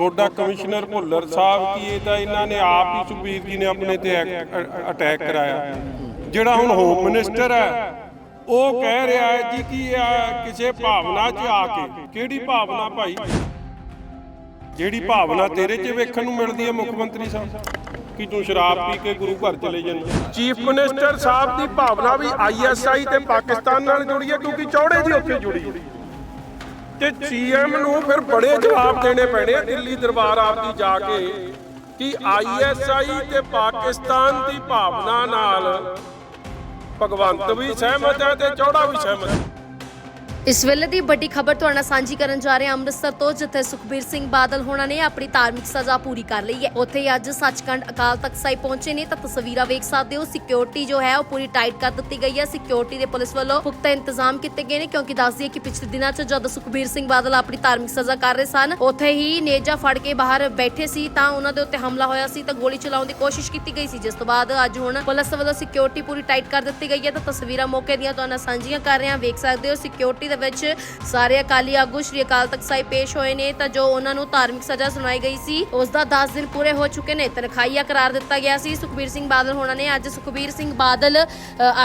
ਤੁਹਾਡਾ ਕਮਿਸ਼ਨਰ ਭੁੱਲਰ ਸਾਹਿਬ ਕੀ ਇਹ ਤਾਂ ਇਹਨਾਂ ਨੇ ਆਪ ਹੀ ਸੁਖਬੀਰ ਜੀ ਨੇ ਆਪਣੇ ਤੇ ਅਟੈਕ ਕਰਾਇਆ। ਜਿਹੜਾ ਹੁਣ ਹੋਮ ਮਿਨਿਸਟਰ ਹੈ, ਉਹ ਕਹਿ ਰਿਹਾ ਹੈ ਜੀ ਕਿ ਇਹ ਕਿਸੇ ਭਾਵਨਾ 'ਚ ਆ ਕੇ, ਕਿਹੜੀ ਭਾਵਨਾ ਭਾਈ? ਜਿਹੜੀ ਭਾਵਨਾ ਤੇਰੇ 'ਚ ਵੇਖਣ ਨੂੰ ਮਿਲਦੀ ਹੈ ਮੁੱਖ ਮੰਤਰੀ ਸਾਹਿਬ? ਕਿ ਤੂੰ ਸ਼ਰਾਬ ਪੀ ਕੇ ਗੁਰੂ ਘਰ ਚਲੇ ਜਾਂਦਾ ਚੀਫ ਮਿਨਿਸਟਰ ਸਾਹਿਬ ਦੀ ਭਾਵਨਾ ਵੀ ਆਈਐਸਆਈ ਤੇ ਪਾਕਿਸਤਾਨ ਨਾਲ ਜੁੜੀ ਹੈ, ਕਿਉਂਕਿ ਚੌੜੇ ਜੀ ਉੱਥੇ ਜੁੜੀ ਹੈ। ਤੇ ਸੀਐਮ ਨੂੰ ਫਿਰ ਬੜੇ ਜਵਾਬ ਦੇਣੇ ਪੈਣੇ ਆ ਦਿੱਲੀ ਦਰਬਾਰ ਆਪਦੀ ਜਾ ਕੇ, ਕਿ ਆਈਐਸਆਈ ਤੇ ਪਾਕਿਸਤਾਨ ਦੀ ਭਾਵਨਾ ਨਾਲ ਭਗਵੰਤ ਵੀ ਸਹਿਮਤ ਹੈ ਤੇ ਚੌੜਾ ਵੀ ਸਹਿਮਤ ਹੈ। ਇਸ ਵੇਲੇ ਦੀ ਵੱਡੀ ਖਬਰ ਤੁਹਾਡੇ ਨਾਲ ਸਾਂਝੀ ਕਰਨ ਜਾ ਰਹੇ ਹਾਂ। ਅੰਮ੍ਰਿਤਸਰ ਤੋਂ, ਜਿੱਥੇ ਸੁਖਬੀਰ ਸਿੰਘ ਬਾਦਲ ਹੋਣਾ ਨੇ ਆਪਣੀ ਧਾਰਮਿਕ ਸਜ਼ਾ ਪੂਰੀ ਕਰ ਲਈ ਹੈ। ਉੱਥੇ ਅੱਜ ਸੱਚਖੰਡ ਅਕਾਲ ਤਖਤ ਸਾਹਿਬ ਪਹੁੰਚੇ ਨੇ ਤਾਂ ਤਸਵੀਰਾਂ ਵੇਖ ਸਕਦੇ ਹੋ। ਸਿਕਿਉਰਿਟੀ ਜੋ ਹੈ, ਉਹ ਪੂਰੀ ਟਾਈਟ ਕਰ ਦਿੱਤੀ ਗਈ ਹੈ। ਸਿਕਿਉਰਿਟੀ ਦੇ ਪੁਲਿਸ ਵੱਲੋਂ ਪੁਖਤਾ ਇੰਤਜ਼ਾਮ ਕੀਤੇ ਗਏ ਨੇ ਕਿਉਂਕਿ ਦੱਸ ਦਈਏ ਕਿ ਪਿਛਲੇ ਦਿਨਾਂ 'ਚ ਜਦ ਸੁਖਬੀਰ ਸਿੰਘ ਬਾਦਲ ਆਪਣੀ ਧਾਰਮਿਕ ਸਜ਼ਾ ਕਰ ਰਹੇ ਸਨ, ਉੱਥੇ ਹੀ ਨੇਜਾ ਫੜ ਕੇ ਬਾਹਰ ਬੈਠੇ ਸੀ ਤਾਂ ਉਹਨਾਂ ਦੇ ਉੱਤੇ ਹਮਲਾ ਹੋਇਆ ਸੀ ਤਾਂ ਗੋਲੀ ਚਲਾਉਣ ਦੀ ਕੋਸ਼ਿਸ਼ ਕੀਤੀ ਗਈ ਸੀ, ਜਿਸ ਤੋਂ ਬਾਅਦ ਅੱਜ ਹੁਣ ਪੁਲਿਸ ਵੱਲੋਂ ਸਿਕਿਉਰਿਟੀ ਪੂਰੀ ਟਾਈਟ ਕਰ ਦਿੱਤੀ ਗਈ ਹੈ। ਤਾਂ ਤਸਵੀਰਾਂ ਮੌਕੇ ਦੀਆਂ ਤੁਹਾਨੂੰ ਸਾਂਝੀਆਂ ਕਰ ਰਹੇ ਹਾਂ। ਵੇਖ ਸਕਦੇ ਹੋ, ਸਿਕਿਉਰਿਟੀ ਦੇ ਵਿੱਚ ਸਾਰੇ ਅਕਾਲੀ ਆਗੂ ਸ਼੍ਰੀ ਅਕਾਲ ਤਖਤ ਸਾਹਿਬ ਪੇਸ਼ ਹੋਏ ਨੇ। ਤਾਂ ਜੋ ਉਹਨਾਂ ਨੂੰ ਧਾਰਮਿਕ ਸਜ਼ਾ ਸੁਣਾਈ ਗਈ ਸੀ ਉਸ ਦਾ 10 ਦਿਨ ਪੂਰੇ ਹੋ ਚੁੱਕੇ ਨੇ। ਤਨਖਾਹੀਆ ਕਰਾਰ ਦਿੱਤਾ ਗਿਆ ਸੀ। ਸੁਖਬੀਰ ਸਿੰਘ ਬਾਦਲ ਹੋਣਾ ਨੇ ਅੱਜ ਸੁਖਬੀਰ ਸਿੰਘ ਬਾਦਲ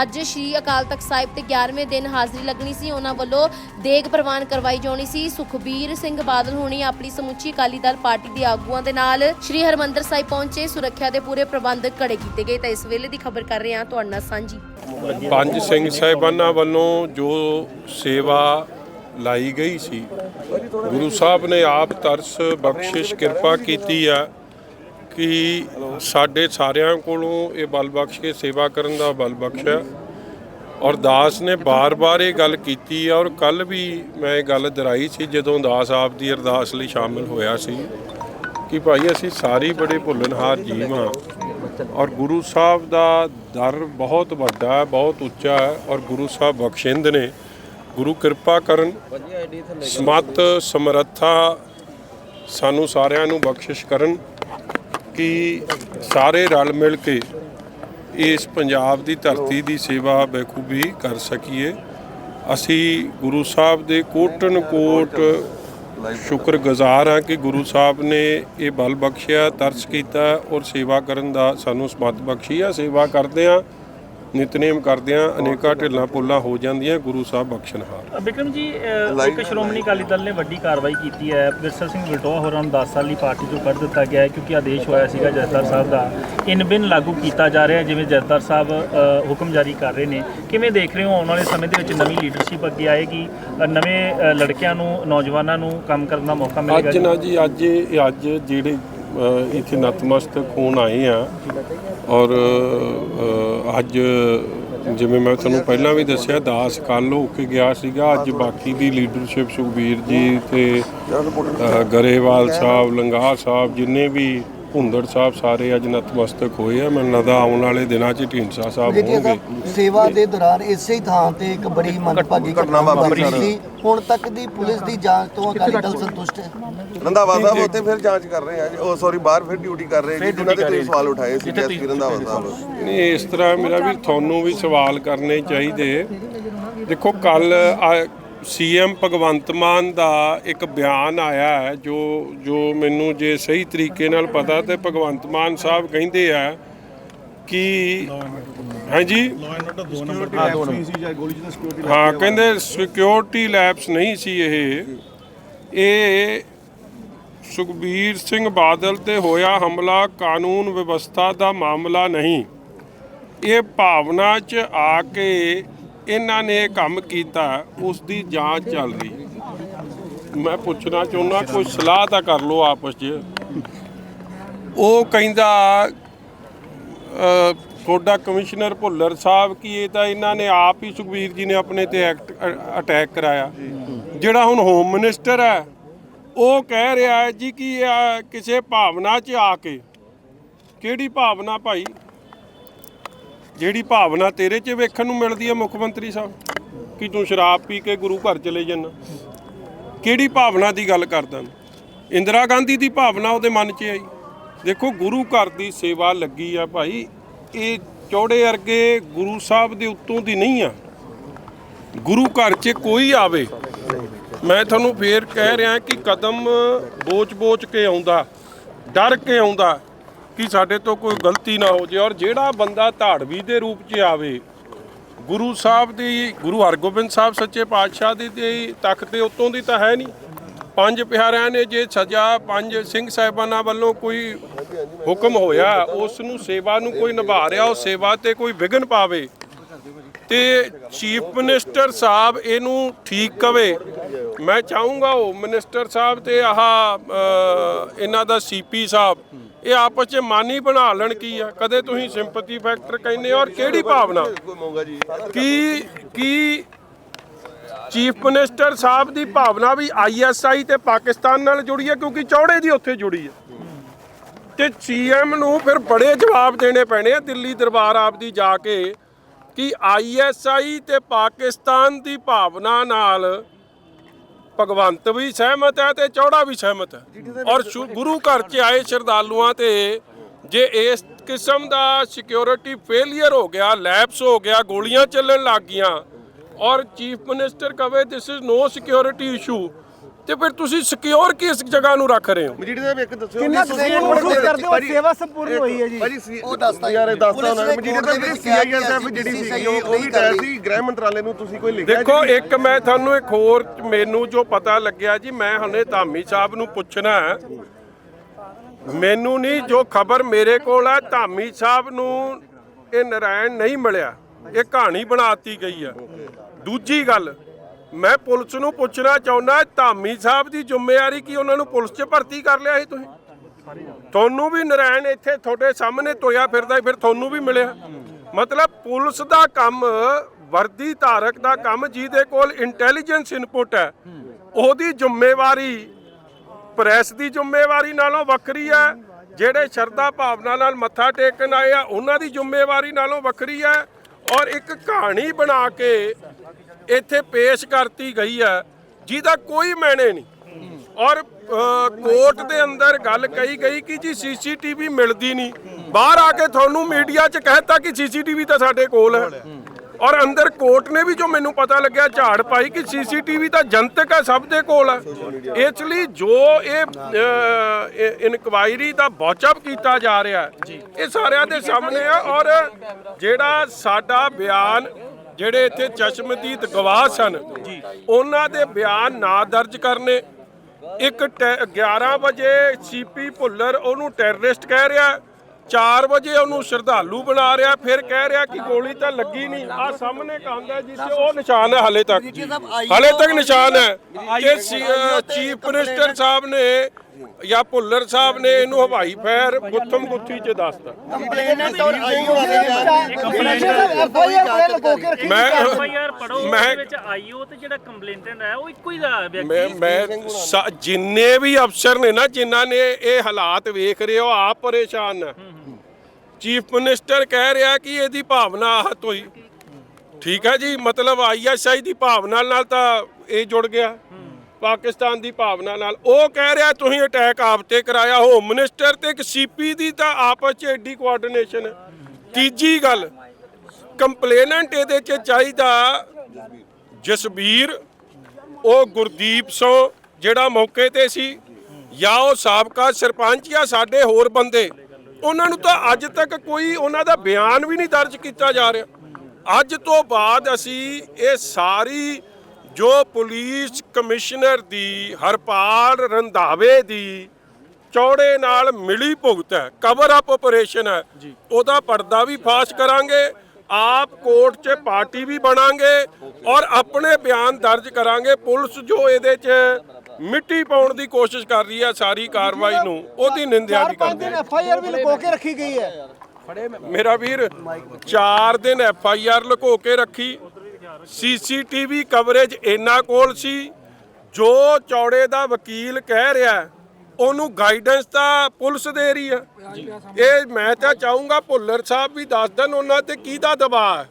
ਅੱਜ ਸ਼੍ਰੀ ਅਕਾਲ ਤਖਤ ਸਾਹਿਬ ਤੇ 11ਵੇਂ ਦਿਨ ਹਾਜ਼ਰੀ ਲੱਗਣੀ ਸੀ। ਉਹਨਾਂ ਵੱਲੋਂ ਦੇਗ ਪ੍ਰਵਾਨ ਕਰਵਾਈ ਜਾਣੀ ਸੀ। ਸੁਖਬੀਰ ਸਿੰਘ ਬਾਦਲ ਹੋਣੀ ਆਪਣੀ ਸਮੁੱਚੀ ਅਕਾਲੀ ਦਲ ਪਾਰਟੀ ਦੇ ਆਗੂਆਂ ਦੇ ਨਾਲ ਸ਼੍ਰੀ ਹਰਮੰਦਰ ਸਾਹਿਬ ਪਹੁੰਚੇ। ਸੁਰੱਖਿਆ ਦੇ ਪੂਰੇ ਪ੍ਰਬੰਧ ਕੜੇ ਕੀਤੇ ਗਏ। ਤਾਂ ਇਸ ਵੇਲੇ ਦੀ ਖਬਰ ਕਰ ਰਹੇ ਹਾਂ, ਤੁਹਾਡੇ ਨਾਲ ਸਾਂਝੀ। ਪੰਜ ਸਿੰਘ ਸਾਹਿਬਾਨਾਂ ਵੱਲੋਂ ਜੋ ਸੇਵਾ ਲਾਈ ਗਈ ਸੀ, ਗੁਰੂ ਸਾਹਿਬ ਨੇ ਆਪ ਤਰਸ ਬਖਸ਼ਿਸ਼ ਕਿਰਪਾ ਕੀਤੀ ਆ ਕਿ ਸਾਡੇ ਸਾਰਿਆਂ ਕੋਲੋਂ ਇਹ ਬਲ ਬਖਸ਼ ਕੇ ਸੇਵਾ ਕਰਨ ਦਾ ਬਲ ਬਖਸ਼ਿਆ। ਔਰ ਦਾਸ ਨੇ ਬਾਰ-ਬਾਰ ਇਹ ਗੱਲ ਕੀਤੀ ਆ, ਔਰ ਕੱਲ ਵੀ ਮੈਂ ਇਹ ਗੱਲ ਦਰਾਈ ਸੀ, ਜਦੋਂ ਦਾਸ ਆਪ ਦੀ ਅਰਦਾਸ ਲਈ ਸ਼ਾਮਿਲ ਹੋਇਆ ਸੀ ਕਿ ਭਾਈ ਅਸੀਂ ਸਾਰੇ ਬੜੇ ਭੁੱਲਣਹਾਰ ਜੀਵ ਹਾਂ। ਔਰ ਗੁਰੂ ਸਾਹਿਬ ਦਾ ਦਰ ਬਹੁਤ ਵੱਡਾ ਹੈ ਬਹੁਤ ਉੱਚਾ ਹੈ ਔਰ ਗੁਰੂ ਸਾਹਿਬ ਬਖਸ਼ਿੰਦ ਨੇ ਗੁਰੂ ਕਿਰਪਾ ਕਰਨ ਸਮਤ ਸਮਰੱਥਾ ਸਾਨੂੰ ਸਾਰਿਆਂ ਨੂੰ ਬਖਸ਼ਿਸ਼ ਕਰਨ ਕਿ ਸਾਰੇ ਰਲ ਮਿਲ ਕੇ ਇਸ ਪੰਜਾਬ ਦੀ ਧਰਤੀ ਦੀ ਸੇਵਾ ਬਖੂਬੀ ਕਰ ਸਕੀਏ। ਅਸੀਂ ਗੁਰੂ ਸਾਹਿਬ ਦੇ ਕੋਟਨ ਕੋਟ ਸ਼ੁਕਰਗੁਜ਼ਾਰ ਹਾਂ ਕਿ ਗੁਰੂ ਸਾਹਿਬ ਨੇ ਇਹ ਬਲ ਬਖਸ਼ਿਆ, ਤਰਸ ਕੀਤਾ ਔਰ ਸੇਵਾ ਕਰਨ ਦਾ ਸਾਨੂੰ ਸਮਤ ਬਖਸ਼ੀ ਆ। ਸੇਵਾ ਕਰਦੇ ਆ ਨਿਤਨੇਮ ਕਰਦੇ ਆ ਅਨੇਕਾਂ ਢਿੱਲਾਂ ਪੁੱਲਾਂ ਹੋ ਜਾਂਦੀਆਂ ਗੁਰੂ ਸਾਹਿਬ ਬਖਸ਼ਣਹਾਰ ਵਿਕਰਮ ਜੀ ਅਹ, ਇੱਕ ਸ਼੍ਰੋਮਣੀ ਅਕਾਲੀ ਦਲ ਨੇ ਵੱਡੀ ਕਾਰਵਾਈ ਕੀਤੀ ਹੈ। ਵਿਰਸਾ ਸਿੰਘ ਵਲਟੋਆ ਹੋਰਾਂ ਨੂੰ 10 ਸਾਲ ਦੀ ਪਾਰਟੀ ਤੋਂ ਕੱਢ ਦਿੱਤਾ ਗਿਆ ਹੈ ਕਿਉਂਕਿ ਆਦੇਸ਼ ਹੋਇਆ ਸੀਗਾ ਜਥੇਦਾਰ ਸਾਹਿਬ ਦਾ। ਇਨ ਬਿਨ ਲਾਗੂ ਕੀਤਾ ਜਾ ਰਿਹਾ ਹੈ ਜਿਵੇਂ ਜਥੇਦਾਰ ਸਾਹਿਬ ਅਹ, ਹੁਕਮ ਜਾਰੀ ਕਰ ਰਹੇ ਨੇ। ਕਿਵੇਂ ਦੇਖ ਰਹੇ ਹੋ? ਆਉਣ ਵਾਲੇ ਸਮੇਂ ਦੇ ਵਿੱਚ ਨਵੀਂ ਲੀਡਰਸ਼ਿਪ ਅੱਗੇ ਆਏਗੀ ਅਹ, ਨਵੇਂ ਅਹ, ਲੜਕਿਆਂ ਨੂੰ ਨੌਜਵਾਨਾਂ ਨੂੰ ਕੰਮ ਕਰਨ ਦਾ ਮੌਕਾ ਮਿਲੇਗਾ ਅੱਜ ਨਾ ਜੀ ਅੱਜ ਇਹ ਅੱਜ ਜਿਹੜੇ ਇੱਥੇ ਨਤਮਸਤਕ ਹੋਣ ਆਏ ਆ ਔਰ ਅੱਜ ਜਿਵੇਂ ਮੈਂ ਤੁਹਾਨੂੰ ਪਹਿਲਾਂ ਵੀ ਦੱਸਿਆ, ਦਾਸ ਕੱਲ ਹੋ ਕੇ ਗਿਆ ਸੀਗਾ। ਅੱਜ ਬਾਕੀ ਦੀ ਲੀਡਰਸ਼ਿਪ ਸੁਖਬੀਰ ਜੀ ਤੇ ਗਰੇਵਾਲ ਸਾਹਿਬ ਲੰਗਾਹ ਸਾਹਿਬ, ਜਿੰਨੇ ਵੀ ਭੁੰਦੜ ਸਾਹਿਬ ਸਾਰੇ ਅੱਜ ਨਤਮਸਤਕ ਹੋਏ ਆ। ਮੈਨੂੰ ਲੱਗਦਾ ਆਉਣ ਵਾਲੇ ਦਿਨਾਂ 'ਚ ਢੀਂਡਸਾ ਸਾਹਿਬ ਹੋਣਗੇ। ਸਾਹਿਬ ਸੇਵਾ ਦੇ ਦੌਰਾਨ ਇਸੇ ਹੀ ਥਾਂ ਤੇ ਇੱਕ ਬੜੀ ਮੰਦਭਾਗੀ ਘਟਨਾ ਵਾਪਰੀ ਸੀ। ਹੁਣ ਤੱਕ ਦੀ ਪੁਲਿਸ ਦੀ ਜਾਂਚ ਤੋਂ ਅਕਾਲੀ ਦਲ ਸੰਤੁਸ਼ਟ ਹੈ। ਰੰਧਾਵਾ ਸਾਹਿਬ ਉੱਥੇ ਫਿਰ ਜਾਂਚ ਕਰ ਰਹੇ ਆ ਜੀ। ਉਹ ਸੌਰੀ ਬਾਹਰ ਫਿਰ ਡਿਊਟੀ ਕਰ ਰਹੇ ਜੀ। ਜਿਨ੍ਹਾਂ ਦੇ ਤੁਸੀਂ ਸਵਾਲ ਉਠਾਏ ਸੀ ਐਸਪੀ ਰੰਧਾਵਾ ਸਾਹਿਬ। ਨਹੀਂ ਇਸ ਤਰ੍ਹਾਂ ਮੇਰਾ ਵੀ ਤੁਹਾਨੂੰ ਵੀ ਸਵਾਲ ਕਰਨੇ ਚਾਹੀਦੇ। ਦੇਖੋ ਕੱਲ ਸੀਐਮ ਭਗਵੰਤ ਮਾਨ ਦਾ ਇੱਕ ਬਿਆਨ ਆਇਆ ਹੈ ਜੋ ਜੋ ਮੈਨੂੰ ਜੇ ਸਹੀ ਤਰੀਕੇ ਨਾਲ ਪਤਾ ਤੇ ਭਗਵੰਤ ਮਾਨ ਸਾਹਿਬ ਕਹਿੰਦੇ ਆ ਕਿ ਹਾਂਜੀ? ਹਾਂ ਕਹਿੰਦੇ ਸਿਕਿਉਰਿਟੀ ਲੈਪਸ ਨਹੀਂ ਸੀ ਇਹ। ਇਹ ਸੁਖਬੀਰ ਸਿੰਘ ਬਾਦਲ ਤੇ ਹੋਇਆ ਹਮਲਾ ਕਾਨੂੰਨ ਵਿਵਸਥਾ ਦਾ ਮਾਮਲਾ ਨਹੀਂ। ਇਹ ਭਾਵਨਾ 'ਚ ਆ ਕੇ ਇਹਨਾਂ ਨੇ ਕੰਮ ਕੀਤਾ ਉਸ ਦੀ ਜਾਂਚ ਚੱਲ ਰਹੀ। ਮੈਂ ਪੁੱਛਣਾ ਚਾਹੁੰਦਾ, ਕੋਈ ਸਲਾਹ ਤਾਂ ਕਰ ਲਓ ਆਪਸ 'ਚ। ਉਹ ਕਹਿੰਦਾ ਤੁਹਾਡਾ ਕਮਿਸ਼ਨਰ ਭੁੱਲਰ ਸਾਹਿਬ ਕੀ ਇਹ ਤਾਂ ਇਹਨਾਂ ਨੇ ਆਪ ਹੀ ਸੁਖਬੀਰ ਜੀ ਨੇ ਆਪਣੇ ਤੇ ਐਕਟ ਅਟੈਕ ਕਰਾਇਆ। ਜਿਹੜਾ ਹੁਣ ਹੋਮ ਮਿਨਿਸਟਰ ਹੈ, ਉਹ ਕਹਿ ਰਿਹਾ ਹੈ ਜੀ ਕਿ ਕਿਸੇ ਭਾਵਨਾ 'ਚ ਆ ਕੇ, ਕਿਹੜੀ ਭਾਵਨਾ ਭਾਈ? ਜਿਹੜੀ ਭਾਵਨਾ ਤੇਰੇ 'ਚ ਵੇਖਣ ਨੂੰ ਮਿਲਦੀ ਹੈ ਮੁੱਖ ਮੰਤਰੀ ਸਾਹਿਬ? ਕਿ ਤੂੰ ਸ਼ਰਾਬ ਪੀ ਕੇ ਗੁਰੂ ਘਰ ਚਲੇ ਜਾਂਦਾ ਕਿਹੜੀ ਭਾਵਨਾ ਦੀ ਗੱਲ ਕਰਦਾ ਇੰਦਰਾ ਗਾਂਧੀ ਦੀ ਭਾਵਨਾ ਉਹਦੇ ਮਨ 'ਚ ਆਈ। ਦੇਖੋ, ਗੁਰੂ ਘਰ ਦੀ ਸੇਵਾ ਲੱਗੀ ਆ ਭਾਈ। ਇਹ ਚੌੜੇ ਅਰਗੇ ਗੁਰੂ ਸਾਹਿਬ ਦੇ ਉੱਤੋਂ ਦੀ ਨਹੀਂ ਆ। ਗੁਰੂ ਘਰ 'ਚ ਕੋਈ ਆਵੇ। ਮੈਂ ਤੁਹਾਨੂੰ ਫੇਰ ਕਹਿ ਰਿਹਾ ਕਿ ਕਦਮ ਬੋਚ-ਬੋਚ ਕੇ ਆਉਂਦਾ, ਡਰ ਕੇ ਆਉਂਦਾ। ਕਿ ਸਾਡੇ ਤੋਂ ਕੋਈ ਗਲਤੀ ਨਾ ਹੋ ਜੇ ਔਰ ਜਿਹੜਾ ਬੰਦਾ ਧਾੜਵੀ ਦੇ ਰੂਪ 'ਚ ਆਵੇ, ਗੁਰੂ ਸਾਹਿਬ ਦੀ, ਗੁਰੂ ਹਰਗੋਬਿੰਦ ਸਾਹਿਬ ਸੱਚੇ ਪਾਤਸ਼ਾਹ ਦੀ ਤੇ ਤਖਤ ਤੇ ਉਤੋਂ ਦੀ ਤਾਂ ਹੈ ਨਹੀਂ। ਪੰਜ ਪਿਆਰਿਆਂ ਨੇ ਜੇ ਸਜ਼ਾ ਪੰਜ ਸਿੰਘ ਸਾਹਿਬਾਨਾਂ ਵੱਲੋਂ ਕੋਈ ਹੁਕਮ ਹੋਇਆ ਉਸ ਨੂੰ ਸੇਵਾ ਨੂੰ ਕੋਈ ਨਿਭਾ ਰਿਹਾ, ਉਹ ਸੇਵਾ ਤੇ ਕੋਈ ਵਿਘਨ ਪਾਵੇ ਤੇ ਚੀਫ ਮਿਨਿਸਟਰ ਸਾਹਿਬ ਇਹਨੂੰ ਠੀਕ ਕਵੇ। ਮੈਂ ਚਾਹੂੰਗਾ ਉਹ ਮਿਨਿਸਟਰ ਸਾਹਿਬ ਤੇ ਆਹ ਇਹਨਾਂ ਦਾ ਸੀਪੀ ਸਾਹਿਬ ਇਹ ਆਪਸ 'ਚ ਮਾਨੀ ਬਣਾ ਲੈਣ ਕੀ ਆ? ਕਦੇ ਤੁਸੀਂ ਸਿੰਪਥੀ ਫੈਕਟਰ ਕਹਿੰਦੇ ਹੋ ਔਰ ਕਿਹੜੀ ਭਾਵਨਾ? ਕੀ ਕੀ ਚੀਫ ਮਿਨਿਸਟਰ ਸਾਹਿਬ ਦੀ ਭਾਵਨਾ ਵੀ ਆਈਐਸਆਈ ਤੇ ਪਾਕਿਸਤਾਨ ਨਾਲ ਜੁੜੀ ਹੈ ਕਿਉਂਕਿ ਚੌੜੇ ਦੀ ਉੱਥੇ ਜੁੜੀ ਹੈ ਤੇ ਸੀਐਮ ਨੂੰ ਫਿਰ ਬੜੇ ਜਵਾਬ ਦੇਣੇ ਪੈਣੇ ਆ ਦਿੱਲੀ ਦਰਬਾਰ ਆਪ ਦੀ ਜਾ ਕੇ ਕਿ ਆਈਐਸਆਈ ਤੇ ਪਾਕਿਸਤਾਨ ਦੀ ਭਾਵਨਾ ਨਾਲ ਭਗਵੰਤ ਵੀ ਸਹਿਮਤ ਹੈ ਤੇ ਚੌੜਾ ਵੀ ਸਹਿਮਤ ਹੈ। ਔਰ ਗੁਰੂ ਘਰ 'ਚ ਆਏ ਸ਼ਰਧਾਲੂਆਂ ਤੇ ਜੇ ਇਸ ਕਿਸਮ ਦਾ ਸਿਕਿਉਰਿਟੀ ਫੇਲਿਅਰ ਹੋ ਗਿਆ ਲੈਪਸ ਹੋ ਗਿਆ ਗੋਲੀਆਂ ਚੱਲਣ ਲੱਗ ਗਈਆਂ ਔਰ ਚੀਫ ਮਿਨਿਸਟਰ ਕਵੇ this is no security issue ਤੇ ਫਿਰ ਤੁਸੀਂ ਸਿਕਿਉਰ ਕਿਸ ਜਗ੍ਹਾ ਨੂੰ ਰੱਖ ਰਹੇ ਹੋ? ਮਜੀਠੀ ਸਾਹਿਬ ਇੱਕ ਦੱਸਿਓ ਕਿੰਨਾ ਸਕੂਨ ਮਹਿਸੂਸ ਕਰਦੇ ਹੋ? ਸੇਵਾ ਸੰਪੂਰਨ ਹੋਈ ਹੈ ਜੀ। ਭਾਜੀ ਉਹ ਦੱਸਦਾ ਯਾਰ ਇਹ ਦੱਸਦਾ ਉਹਨਾਂ ਨੇ। ਮਜੀਠੀ ਸਾਹਿਬ ਦੇ ਜਿਹੜੀ ਸੀਆਈਐਸਐਫ ਜਿਹੜੀ ਸੀ ਉਹ ਵੀ ਨਹੀਂ। ਟਾਇਰ। ਸੀ ਗ੍ਰਹਿ ਮੰਤਰਾਲੇ ਨੂੰ ਤੁਸੀਂ ਕੋਈ ਲਿਖਿਆ ਦੇਖੋ? ਇੱਕ ਮੈਂ ਤੁਹਾਨੂੰ ਇੱਕ ਹੋਰ ਮੈਨੂੰ ਜੋ ਪਤਾ ਲੱਗਿਆ ਜੀ ਮੈਂ ਹੁਣੇ ਧਾਮੀ ਸਾਹਿਬ ਨੂੰ ਪੁੱਛਣਾ ਹੈ। ਮੈਨੂੰ ਨਹੀਂ ਜੋ ਖਬਰ ਮੇਰੇ ਕੋਲ ਹੈ ਧਾਮੀ ਸਾਹਿਬ ਨੂੰ ਇਹ ਨਰਾਇਣ ਨਹੀਂ ਮਿਲਿਆ। ਇਹ ਕਹਾਣੀ ਬਣਾਤੀ ਗਈ ਹੈ ਦੂਜੀ ਗੱਲ ਮੈਂ ਪੁਲਿਸ ਨੂੰ ਪੁੱਛਣਾ ਚਾਹੁੰਦਾ, ਧਾਮੀ ਸਾਹਿਬ ਦੀ ਜ਼ਿੰਮੇਵਾਰੀ ਕੀ? ਉਹਨਾਂ ਨੂੰ ਪੁਲਿਸ 'ਚ ਭਰਤੀ ਕਰ ਲਿਆ ਸੀ ਤੁਸੀਂ? ਤੁਹਾਨੂੰ ਵੀ ਨਰਾਇਣ ਇੱਥੇ ਤੁਹਾਡੇ ਸਾਹਮਣੇ ਤੋਇਆ ਫਿਰਦਾ ਫਿਰ ਤੁਹਾਨੂੰ ਵੀ ਮਿਲਿਆ। ਮਤਲਬ ਪੁਲਿਸ ਦਾ ਕੰਮ, ਵਰਦੀ ਧਾਰਕ ਦਾ ਕੰਮ ਜਿਹਦੇ ਕੋਲ ਇੰਟੈਲੀਜੈਂਸ ਇਨਪੁਟ ਹੈ, ਉਹਦੀ ਜ਼ਿੰਮੇਵਾਰੀ ਪ੍ਰੈਸ ਦੀ ਜ਼ਿੰਮੇਵਾਰੀ ਨਾਲੋਂ ਵੱਖਰੀ ਹੈ, ਜਿਹੜੇ ਸ਼ਰਧਾ ਭਾਵਨਾ ਨਾਲ ਮੱਥਾ ਟੇਕਣ ਆਏ ਆ, ਉਹਨਾਂ ਦੀ ਜ਼ਿੰਮੇਵਾਰੀ ਨਾਲੋਂ ਵੱਖਰੀ ਹੈ। ਔਰ ਇੱਕ ਕਹਾਣੀ ਬਣਾ ਕੇ ਇੱਥੇ ਪੇਸ਼ ਕਰਤੀ ਗਈ ਹੈ, ਜਿਹਦਾ ਕੋਈ ਮੈਨੇ ਨਹੀਂ। ਔਰ ਕੋਰਟ ਦੇ ਅੰਦਰ ਗੱਲ ਕਹੀ ਗਈ ਕਿ ਜੀ ਸੀਸੀਟੀਵੀ ਮਿਲਦੀ ਨਹੀਂ। ਬਾਹਰ ਆ ਕੇ ਤੁਹਾਨੂੰ ਮੀਡੀਆ 'ਚ ਕਹਿਤਾ ਕਿ ਸੀਸੀਟੀਵੀ ਤਾਂ ਸਾਡੇ ਕੋਲ ਹੈ। ਔਰ ਅੰਦਰ ਕੋਰਟ ਨੇ ਵੀ ਜੋ ਮੈਨੂੰ ਪਤਾ ਲੱਗਿਆ ਝਾੜ ਪਾਈ ਕਿ ਸੀਸੀਟੀਵੀ ਤਾਂ ਜਨਤਕ ਹੈ ਸਭ ਦੇ ਕੋਲ ਹੈ। ਇਸ ਲਈ ਜੋ ਇਹ ਇਨਕੁਆਇਰੀ ਦਾ ਬੌਚਅਪ ਕੀਤਾ ਜਾ ਰਿਹਾ ਹੈ ਇਹ ਸਾਰਿਆਂ ਦੇ ਸਾਹਮਣੇ ਹੈ ਔਰ ਜਿਹੜਾ ਸਾਡਾ ਬਿਆਨ ਜਿਹੜੇ ਇੱਥੇ ਚਸ਼ਮਦੀਦ ਗਵਾਹ ਸਨ ਉਹਨਾਂ ਦੇ ਬਿਆਨ ਨਾ ਦਰਜ ਕਰਨੇ। ਇੱਕ ਟੈ- 11 ਵਜੇ ਸੀਪੀ ਭੁੱਲਰ ਉਹਨੂੰ ਟੈਰਰਿਸਟ ਕਹਿ ਰਿਹਾ 4 ਵਜੇ ਉਹਨੂੰ ਸ਼ਰਧਾਲੂ ਬਣਾ ਰਿਹਾ ਫਿਰ ਕਹਿ ਰਿਹਾ ਕਿ ਗੋਲੀ ਤਾਂ ਲੱਗੀ ਨਹੀਂ। ਆ ਸਾਹਮਣੇ ਕਹਿੰਦਾ ਜਿੱਥੇ ਉਹ ਨਿਸ਼ਾਨ ਹੈ ਹਲੇ ਤੱਕ ਹਲੇ ਤੱਕ ਨਿਸ਼ਾਨ ਹੈ ਕਿ ਚੀਫ ਮਿਨਿਸਟਰ ਸਾਹਿਬ ਨੇ ਜਾਂ ਭੁੱਲਰ ਸਾਹਿਬ ਨੇ ਇਹਨੂੰ ਹਵਾਈ ਫਾਇਰ ਗੁੱਥਮ ਗੁੱਥੀ ਚ ਦੱਸਤਾ। ਮੈਂ ਮੈਂ ਉਹਦੇ ਵਿੱਚ ਆਈਓ ਤੇ ਜਿਹੜਾ ਕੰਪਲੇਂਟੈਂਟ ਹੈ ਉਹ ਇੱਕੋ ਹੀ ਦਾ ਮੈਂ ਵਿਅਕਤੀ ਮੈਂ ਸਾ- ਜਿੰਨੇ ਵੀ ਅਫਸਰ ਨੇ ਨਾ ਜਿਨ੍ਹਾਂ ਨੇ ਇਹ ਹਾਲਾਤ ਵੇਖ ਰਹੇ ਹੋ ਆਪ ਪਰੇਸ਼ਾਨ ਨੇ ਚੀਫ ਮਿਨਿਸਟਰ ਕਹਿ ਰਿਹਾ ਕਿ ਇਹਦੀ ਭਾਵਨਾ ਆਹਤ ਹੋਈ। ਠੀਕ ਹੈ ਜੀ, ਮਤਲਬ ਆਈਐਸਆਈ ਦੀ ਭਾਵਨਾ ਨਾਲ ਤਾਂ ਇਹ ਜੁੜ ਗਿਆ। ਪਾਕਿਸਤਾਨ ਦੀ ਭਾਵਨਾ ਨਾਲ। ਉਹ ਕਹਿ ਰਿਹਾ, ਤੁਸੀਂ ਅਟੈਕ ਆਪ ਤੇ ਕਰਾਇਆ, ਹੋਮ ਮਿਨਿਸਟਰ ਤੇ ਇੱਕ ਸੀਪੀ ਦੀ ਤਾਂ ਆਪਸ 'ਚ ਐਡੀ ਕੋਆਰਡੀਨੇਸ਼ਨ ਹੈ। ਤੀਜੀ ਗੱਲ ਕੰਪਲੇਨੈਂਟ ਇਹਦੇ 'ਚ ਚਾਹੀਦਾ ਜਸਬੀਰ, ਉਹ ਗੁਰਦੀਪ ਸੋ ਜਿਹੜਾ ਮੌਕੇ ਤੇ ਸੀ, ਜਾਂ ਉਹ ਸਾਬਕਾ ਸਰਪੰਚ ਜਾਂ ਸਾਡੇ ਹੋਰ ਬੰਦੇ। ਉਹਨਾਂ ਨੂੰ ਤਾਂ ਅੱਜ ਤੱਕ ਕੋਈ ਉਹਨਾਂ ਦਾ ਬਿਆਨ ਵੀ ਨਹੀਂ ਦਰਜ ਕੀਤਾ ਜਾ ਰਿਹਾ। ਅੱਜ ਤੋਂ ਬਾਅਦ ਅਸੀਂ ਇਹ ਸਾਰੀ ਜੋ ਪੁਲਿਸ ਕਮਿਸ਼ਨਰ ਦੀ ਹਰਪਾਲ ਰੰਧਾਵੇ ਦੀ ਚੌੜੇ ਨਾਲ ਮਿਲੀ ਭੁਗਤ ਹੈ ਕਵਰ ਅਪ ਆਪਰੇਸ਼ਨ ਹੈ ਉਹਦਾ ਪਰਦਾ ਵੀ ਫਾਸ਼ ਕਰਾਂਗੇ ਆਪ ਕੋਰਟ 'ਚ ਪਾਰਟੀ ਵੀ ਬਣਾਂਗੇ ਔਰ ਆਪਣੇ ਬਿਆਨ ਦਰਜ ਕਰਾਂਗੇ। ਪੁਲਿਸ ਜੋ ਇਹਦੇ 'ਚ ਮਿੱਟੀ ਪਾਉਣ ਦੀ ਕੋਸ਼ਿਸ਼ ਕਰ ਰਹੀ ਹੈ ਸਾਰੀ ਕਾਰਵਾਈ ਨੂੰ ਉਹਦੀ ਨਿੰਦਿਆ ਵੀ ਕਰਦੇ। ਦਿਨ ਹਾਂ। ਐਫਆਈਆਰ ਵੀ ਲਗੋ ਕੇ ਰੱਖੀ ਗਈ ਹੈ। ਮੇਰਾ ਵੀਰ 4 ਦਿਨ ਐਫ ਆਈ ਆਰ ਲੁਕੋ ਕੇ ਰੱਖੀ। ਸੀਸੀਟੀਵੀ ਕਵਰੇਜ ਇੰਨਾ ਕੋਲ ਸੀ। ਜੋ ਚੌੜੇ ਦਾ ਵਕੀਲ ਕਹਿ ਰਿਹਾ ਉਹਨੂੰ ਗਾਈਡੈਂਸ ਤਾਂ ਪੁਲਿਸ ਦੇ ਰਹੀ ਹੈ ਇਹ ਮੈਂ ਤਾਂ ਚਾਹੂੰਗਾ ਭੁੱਲਰ ਸਾਹਿਬ ਵੀ ਦੱਸ ਦੇਣ ਉਹਨਾਂ ਤੇ ਕਿਹਦਾ ਦਬਾਅ ਹੈ।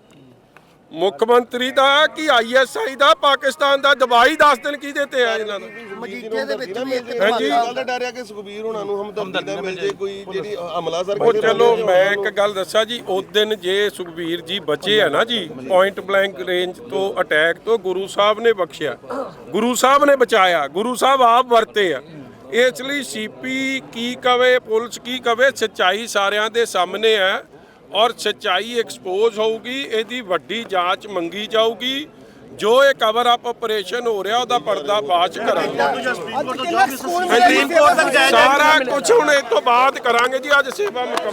ਮੁੱਖ ਮੰਤਰੀ ਦਾ ਕਿ ਆਈਐਸਆਈ ਦਾ ਪਾਕਿਸਤਾਨ ਦਾ ਦਬਾਅ ਹੀ ਦੱਸ ਦੇਣ ਕਿਹਦੇ ਤੇ ਹੈ ਇਹਨਾਂ ਦਾ? ਮਜੀਠੇ ਦੇ ਵਿੱਚ ਵੀ ਇੱਕ ਹਾਂਜੀ। ਗੱਲ ਦਾ ਡਰ ਆ ਕਿ ਸੁਖਬੀਰ ਹੁਣਾਂ ਨੂੰ ਹਮਦਰਦੀ ਨਾ ਮਿਲ ਜੇ ਕੋਈ ਜਿਹੜੀ ਹਮਲਾ ਸਰ ਉਹ ਚਲੋ ਮੈਂ ਇੱਕ ਗੱਲ ਦੱਸਾਂ ਜੀ ਉਸ ਦਿਨ ਜੇ ਸੁਖਬੀਰ ਜੀ ਬਚੇ ਆ ਨਾ ਜੀ ਪੁਆਇੰਟ ਬਲੈਂਕ ਰੇਂਜ ਤੋਂ ਅਟੈਕ ਤੋਂ ਗੁਰੂ ਸਾਹਿਬ ਨੇ ਬਖਸ਼ਿਆ। ਗੁਰੂ ਸਾਹਿਬ ਨੇ ਬਚਾਇਆ ਗੁਰੂ ਸਾਹਿਬ ਆਪ ਵਰਤੇ ਆ। ਇਸ ਲਈ ਸੀਪੀ ਕੀ ਕਵੇ ਪੁਲਿਸ ਕੀ ਕਵੇ ਸੱਚਾਈ ਸਾਰਿਆਂ ਦੇ ਸਾਹਮਣੇ ਹੈ ਔਰ ਸੱਚਾਈ ਐਕਸਪੋਜ਼ ਹੋਊਗੀ ਇਹਦੀ ਵੱਡੀ ਜਾਂਚ ਮੰਗੀ ਜਾਊਗੀ। ਜੋ ਇਹ ਕਵਰ ਅਪ ਆਪਰੇਸ਼ਨ ਹੋ ਰਿਹਾ ਉਹਦਾ ਪਰਦਾ ਬਾਅਦ ਕਰਾਂਗੇ। ਸਾਰਾ ਕੁਝ ਹੁਣ ਇਹ ਤੋਂ ਬਾਅਦ ਕਰਾਂਗੇ ਜੀ ਅੱਜ ਸੇਵਾ ਮੁਕੰਮਲ